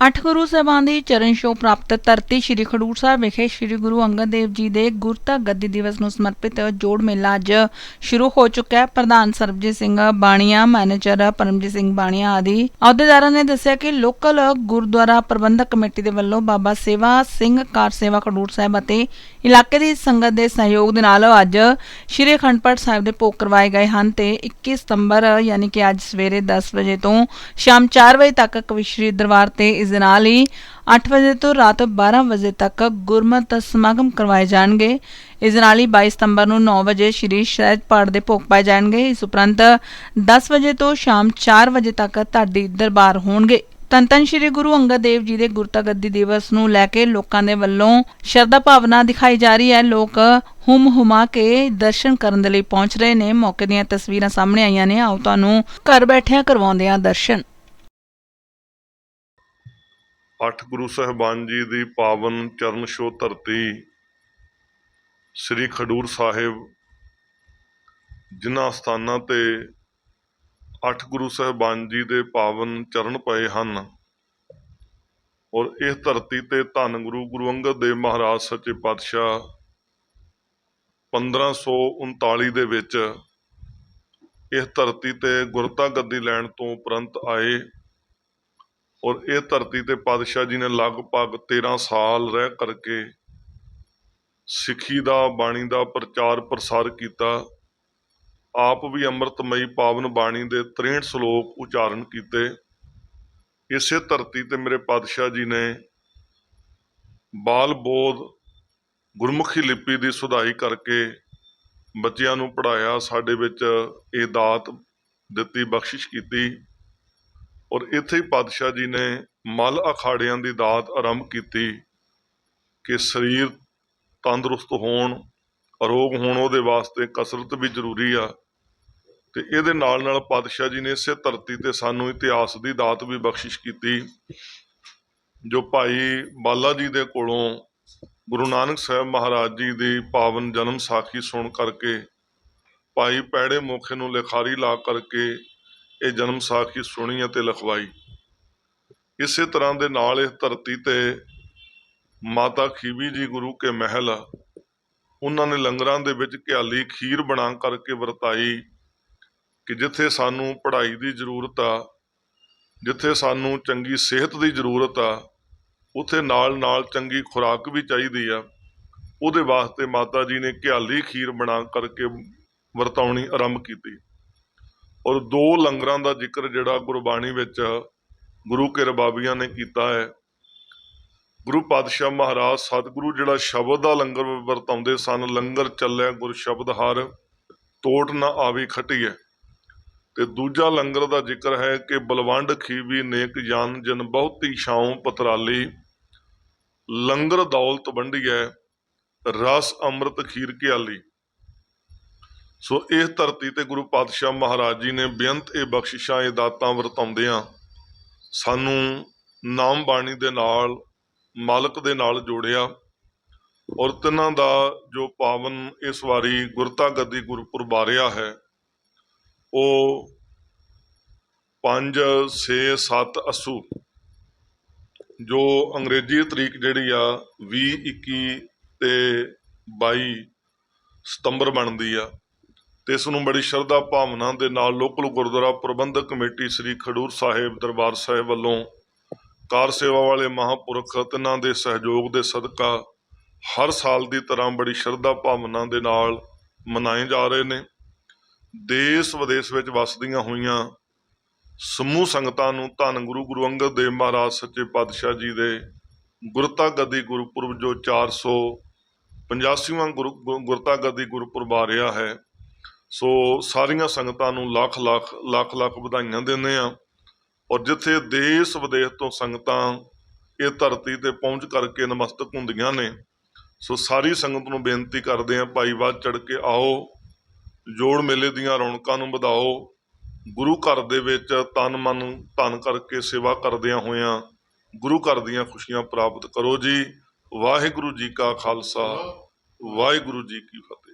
ਅੱਠ ਗੁਰੂ ਸਾਹਿਬਾਨ ਦੀ ਚਰਨ ਛੋਹ ਪ੍ਰਾਪਤ ਧਰਤੀ ਸ੍ਰੀ ਖਡੂਰ ਸਾਹਿਬ ਵਿਖੇ ਸ੍ਰੀ ਗੁਰੂ ਅੰਗਦ ਦੇਵ ਜੀ ਦੇ ਗੁਰਤਾ ਗੱਦੀ ਦਿਵਸ ਨੂੰ ਸਮਰਪਿਤ ਜੋੜ ਮੇਲਾ ਅੱਜ ਸ਼ੁਰੂ ਹੋ ਚੁੱਕਾ ਹੈ। ਪ੍ਰਧਾਨ ਸਰਬਜੀਤ ਸਿੰਘ ਬਾਣੀਆ, ਮੈਨੇਜਰ ਪਰਮਜੀਤ ਸਿੰਘ ਬਾਣੀਆ ਆਦਿ ਅਹੁਦੇਦਾਰਾਂ ਨੇ ਦੱਸਿਆ ਕਿ ਲੋਕਲ ਗੁਰਦੁਆਰਾ ਪ੍ਰਬੰਧਕ ਕਮੇਟੀ ਦੇ ਵੱਲੋਂ ਬਾਬਾ ਸੇਵਾ ਸਿੰਘ ਕਾਰ ਸੇਵਾ ਖਡੂਰ ਸਾਹਿਬ ਅਤੇ ਇਲਾਕੇ ਦੀ ਸੰਗਤ ਦੇ ਸਹਿਯੋਗ ਦੇ ਨਾਲ ਅੱਜ ਸ਼੍ਰੀ ਅਖੰਡ ਪਾਠ ਸਾਹਿਬ ਦੇ ਭੋਗ ਕਰਵਾਏ ਗਏ ਹਨ ਤੇ 21 ਸਤੰਬਰ, ਯਾਨੀ ਕਿ ਅੱਜ ਸਵੇਰੇ 10 ਵਜੇ ਤੋਂ ਸ਼ਾਮ 4 ਵਜੇ ਤੱਕ ਕਵਿਸ਼ਰੀ ਦਰਬਾਰ ਤੇ ਇਸ ਦੇ ਨਾਲ ਹੀ 8 ਵਜੇ ਤੋਂ ਰਾਤ 12 ਵਜੇ ਤੱਕ ਗੁਰਮਤਿ ਸਮਾਗਮ ਕਰਵਾਏ ਜਾਣਗੇ। ਇਸ ਦੇ ਨਾਲ ਹੀ 22 ਸਤੰਬਰ ਨੂੰ 9 ਵਜੇ ਸ਼੍ਰੀ ਸ਼ਹਿਦ ਪਾਠ ਦੇ ਭੋਗ ਪਾਏ ਜਾਣਗੇ। ਇਸ ਉਪਰੰਤ 10 ਵਜੇ ਤੋਂ ਸ਼ਾਮ 4 ਵਜੇ ਤੱਕ ਢਾਡੀ ਦਰਬਾਰ ਹੋਣਗੇ। ਧੰਨ ਧੰਨ ਸ਼੍ਰੀ ਗੁਰੂ ਅੰਗਦ ਦੇਵ ਜੀ ਦੇ ਗੁਰਤਾ ਗੱਦੀ ਦਿਵਸ ਨੂੰ ਲੈ ਕੇ ਲੋਕਾਂ ਦੇ ਵੱਲੋਂ ਸ਼ਰਧਾ ਭਾਵਨਾ ਦਿਖਾਈ ਜਾ ਰਹੀ ਹੈ। ਲੋਕ ਹੁਮ ਹੁਮਾ ਕੇ ਦਰਸ਼ਨ ਕਰਨ ਦੇ ਲਈ ਪਹੁੰਚ ਰਹੇ ਨੇ। ਮੌਕੇ ਦੀਆਂ ਤਸਵੀਰਾਂ ਸਾਹਮਣੇ ਆਈਆਂ ਨੇ। ਆਓ ਤੁਹਾਨੂੰ ਘਰ ਬੈਠਿਆਂ ਕਰਵਾਉਂਦੇ ਆ ਦਰਸ਼ਨ। ਅੱਠ ਗੁਰੂ ਸਾਹਿਬਾਨ ਜੀ ਦੀ ਪਾਵਨ ਚਰਨ ਛੋਹ ਧਰਤੀ ਸ੍ਰੀ ਖਡੂਰ ਸਾਹਿਬ, ਜਿਨ੍ਹਾਂ ਸਥਾਨਾਂ ਤੇ ਅੱਠ ਗੁਰੂ ਸਾਹਿਬਾਨ ਜੀ ਦੇ ਪਾਵਨ ਚਰਨ ਪਏ ਹਨ। ਔਰ ਇਸ ਧਰਤੀ ਤੇ ਧੰਨ ਗੁਰੂ ਗੁਰੂ ਅੰਗਦ ਦੇਵ ਮਹਾਰਾਜ ਸੱਚੇ ਪਾਤਸ਼ਾਹ 1539 ਦੇ ਵਿੱਚ ਇਸ ਧਰਤੀ ਤੇ ਗੁਰਤਾ ਗੱਦੀ ਲੈਣ ਤੋਂ ਉਪਰੰਤ ਆਏ। ਔਰ ਇਹ ਧਰਤੀ ਤੇ ਪਾਤਸ਼ਾਹ ਜੀ ਨੇ ਲਗਭਗ 13 ਸਾਲ ਰਹਿ ਕਰਕੇ ਸਿੱਖੀ ਦਾ, ਬਾਣੀ ਦਾ ਪ੍ਰਚਾਰ ਪ੍ਰਸਾਰ ਕੀਤਾ। ਆਪ ਵੀ ਅੰਮ੍ਰਿਤਮਈ ਪਾਵਨ ਬਾਣੀ ਦੇ 63 ਸ਼ਲੋਕ ਉਚਾਰਨ ਕੀਤੇ। ਇਸੇ ਧਰਤੀ ਤੇ ਮੇਰੇ ਪਾਤਸ਼ਾਹ ਜੀ ਨੇ ਬਾਲ ਬੋਧ, ਗੁਰਮੁਖੀ ਲਿਪੀ ਦੀ ਸੁਧਾਈ ਕਰਕੇ ਬੱਚਿਆਂ ਨੂੰ ਪੜਾਇਆ ਸਾਡੇ ਵਿੱਚ ਇਹ ਦਾਤ ਦਿੱਤੀ, ਬਖਸ਼ਿਸ਼ ਕੀਤੀ। ਔਰ ਇੱਥੇ ਹੀ ਪਾਤਸ਼ਾਹ ਜੀ ਨੇ ਮਲ ਅਖਾੜਿਆਂ ਦੀ ਦਾਤ ਆਰੰਭ ਕੀਤੀ ਕਿ ਸਰੀਰ ਤੰਦਰੁਸਤ ਹੋਣ, ਅਰੋਗ ਹੋਣ, ਉਹਦੇ ਵਾਸਤੇ ਕਸਰਤ ਵੀ ਜ਼ਰੂਰੀ ਆ। ਤੇ ਇਹਦੇ ਨਾਲ ਨਾਲ ਪਾਤਸ਼ਾਹ ਜੀ ਨੇ ਇਸੇ ਧਰਤੀ ਤੇ ਸਾਨੂੰ ਇਤਿਹਾਸ ਦੀ ਦਾਤ ਵੀ ਬਖਸ਼ਿਸ਼ ਕੀਤੀ, ਜੋ ਭਾਈ ਬਾਲਾ ਜੀ ਦੇ ਕੋਲੋਂ ਗੁਰੂ ਨਾਨਕ ਸਾਹਿਬ ਮਹਾਰਾਜ ਜੀ ਦੀ ਪਾਵਨ ਜਨਮ ਸਾਖੀ ਸੁਣ ਕਰਕੇ, ਭਾਈ ਪੈੜੇ ਮੋਖੇ ਨੂੰ ਲਿਖਾਰੀ ਲਾ ਕਰਕੇ ਇਹ ਜਨਮ ਸਾਖੀ ਸੁਣੀ ਅਤੇ ਲਿਖਵਾਈ। ਇਸੇ ਤਰ੍ਹਾਂ ਦੇ ਨਾਲ ਇਸ ਧਰਤੀ ਤੇ ਮਾਤਾ ਖੀਵੀ ਜੀ ਗੁਰੂ ਕੇ ਮਹਿਲ, ਉਹਨਾਂ ਨੇ ਲੰਗਰਾਂ ਦੇ ਵਿੱਚ ਘਿਆਲੀ ਖੀਰ ਬਣਾ ਕਰਕੇ ਵਰਤਾਈ ਕਿ ਜਿੱਥੇ ਸਾਨੂੰ ਪੜ੍ਹਾਈ ਦੀ ਜ਼ਰੂਰਤ ਆ, ਜਿੱਥੇ ਸਾਨੂੰ ਚੰਗੀ ਸਿਹਤ ਦੀ ਜ਼ਰੂਰਤ ਆ, ਉੱਥੇ ਨਾਲ ਨਾਲ ਚੰਗੀ ਖੁਰਾਕ ਵੀ ਚਾਹੀਦੀ ਆ। ਉਹਦੇ ਵਾਸਤੇ ਮਾਤਾ ਜੀ ਨੇ ਘਿਆਲੀ ਖੀਰ ਬਣਾ ਕਰਕੇ ਵਰਤਾਉਣੀ ਆਰੰਭ ਕੀਤੀ। ਔਰ ਦੋ ਲੰਗਰਾਂ ਦਾ ਜ਼ਿਕਰ ਜਿਹੜਾ ਗੁਰਬਾਣੀ ਵਿੱਚ ਗੁਰੂ ਕੇ ਰਬਾਬੀਆਂ ਨੇ ਕੀਤਾ ਹੈ। ਗੁਰੂ ਪਾਤਸ਼ਾਹ ਮਹਾਰਾਜ ਸਤਿਗੁਰੂ ਜਿਹੜਾ ਸ਼ਬਦ ਦਾ ਲੰਗਰ ਵਰਤਾਉਂਦੇ ਸਨ, ਲੰਗਰ ਚੱਲਿਆ ਗੁਰ ਸ਼ਬਦ ਹਰ, ਤੋਟ ਨਾ ਆਵੀ ਖਟੀਏ ਤੇ ਦੂਜਾ ਲੰਗਰ ਦਾ ਜ਼ਿਕਰ ਹੈ ਕਿ ਬਲਵੰਡ ਖੀਵੀ ਨੇਕ ਜਨ ਜਨ ਬਹੁਤੀ ਛਾਉ ਪਤਰਾਲੀ। ਲੰਗਰ ਦੌਲਤ ਵੰਡੀਐ ਰਸ ਅੰਮ੍ਰਿਤ ਖੀਰ ਕੇ ਆਲੀ ਸੋ ਇਸ ਧਰਤੀ ਤੇ ਗੁਰੂ ਪਾਤਸ਼ਾਹ ਮਹਾਰਾਜ ਜੀ ਨੇ ਬੇਅੰਤ ਇਹ ਬਖਸ਼ਿਸ਼ਾਂ, ਇਹ ਦਾਤਾਂ ਵਰਤਾਉਂਦਿਆਂ ਸਾਨੂੰ ਨਾਮ ਬਾਣੀ ਦੇ ਨਾਲ, ਮਾਲਕ ਦੇ ਨਾਲ ਜੋੜਿਆ ਔਰ ਤਿੰਨਾਂ ਦਾ ਜੋ ਪਾਵਨ ਇਸ ਵਾਰੀ ਗੁਰਤਾ ਗੱਦੀ ਗੁਰਪੁਰਬ ਆ ਰਿਹਾ ਹੈ, ਉਹ 5 6 7 ਅਸੂ, ਜੋ ਅੰਗਰੇਜ਼ੀ ਤਰੀਕ ਜਿਹੜੀ ਆ 20 21 ਤੇ 22 ਸਤੰਬਰ ਬਣਦੀ ਆ। ਤੇ ਇਸ ਨੂੰ ਬੜੀ ਸ਼ਰਧਾ ਭਾਵਨਾ ਦੇ ਨਾਲ ਲੋਕਲ ਗੁਰਦੁਆਰਾ ਪ੍ਰਬੰਧਕ ਕਮੇਟੀ ਸ੍ਰੀ ਖਡੂਰ ਸਾਹਿਬ ਦਰਬਾਰ ਸਾਹਿਬ ਵੱਲੋਂ ਕਾਰ ਸੇਵਾ ਵਾਲੇ ਮਹਾਂਪੁਰਖ ਤਿੰਨਾਂ ਦੇ ਸਹਿਯੋਗ ਦੇ ਸਦਕਾ ਹਰ ਸਾਲ ਦੀ ਤਰ੍ਹਾਂ ਬੜੀ ਸ਼ਰਧਾ ਭਾਵਨਾ ਦੇ ਨਾਲ ਮਨਾਏ ਜਾ ਰਹੇ ਨੇ। ਦੇਸ਼ ਵਿਦੇਸ਼ ਵਿੱਚ ਵਸਦੀਆਂ ਹੋਈਆਂ ਸਮੂਹ ਸੰਗਤਾਂ ਨੂੰ ਧੰਨ ਗੁਰੂ ਗੁਰੂ ਅੰਗਦ ਦੇਵ ਮਹਾਰਾਜ ਸੱਚੇ ਪਾਤਸ਼ਾਹ ਜੀ ਦੇ ਗੁਰਤਾ ਗੱਦੀ ਗੁਰਪੁਰਬ ਜੋ 485ਵਾਂ ਗੁਰੂ ਗੁ- ਗੁਰਤਾ ਗੱਦੀ ਗੁਰਪੁਰਬ ਆ ਰਿਹਾ ਹੈ। ਸੋ ਸਾਰੀਆਂ ਸੰਗਤਾਂ ਨੂੰ ਲੱਖ ਲੱਖ ਲੱਖ ਲੱਖ ਵਧਾਈਆਂ ਦਿੰਦੇ ਆ ਔਰ ਜਿੱਥੇ ਦੇਸ਼ ਵਿਦੇਸ਼ ਤੋਂ ਸੰਗਤਾਂ ਇਹ ਧਰਤੀ ਤੇ ਪਹੁੰਚ ਕਰਕੇ ਨਮਸਤਕ ਹੁੰਦੀਆਂ ਨੇ, ਸੋ ਸਾਰੀ ਸੰਗਤ ਨੂੰ ਬੇਨਤੀ ਕਰਦੇ ਆ ਭਾਈ ਵੱਧ ਚੜ ਕੇ ਆਓ, ਜੋੜ ਮੇਲੇ ਦੀਆਂ ਰੌਣਕਾਂ ਨੂੰ ਵਧਾਓ। ਗੁਰੂ ਘਰ ਦੇ ਵਿੱਚ ਤਨ ਮਨ ਧਨ ਕਰਕੇ ਸੇਵਾ ਕਰਦਿਆਂ ਹੋਇਆਂ ਗੁਰੂ ਘਰ ਦੀਆਂ ਖੁਸ਼ੀਆਂ ਪ੍ਰਾਪਤ ਕਰੋ ਜੀ। ਵਾਹਿਗੁਰੂ ਜੀ ਕਾ ਖਾਲਸਾ, ਵਾਹਿਗੁਰੂ ਜੀ ਕੀ ਫਤਿਹ।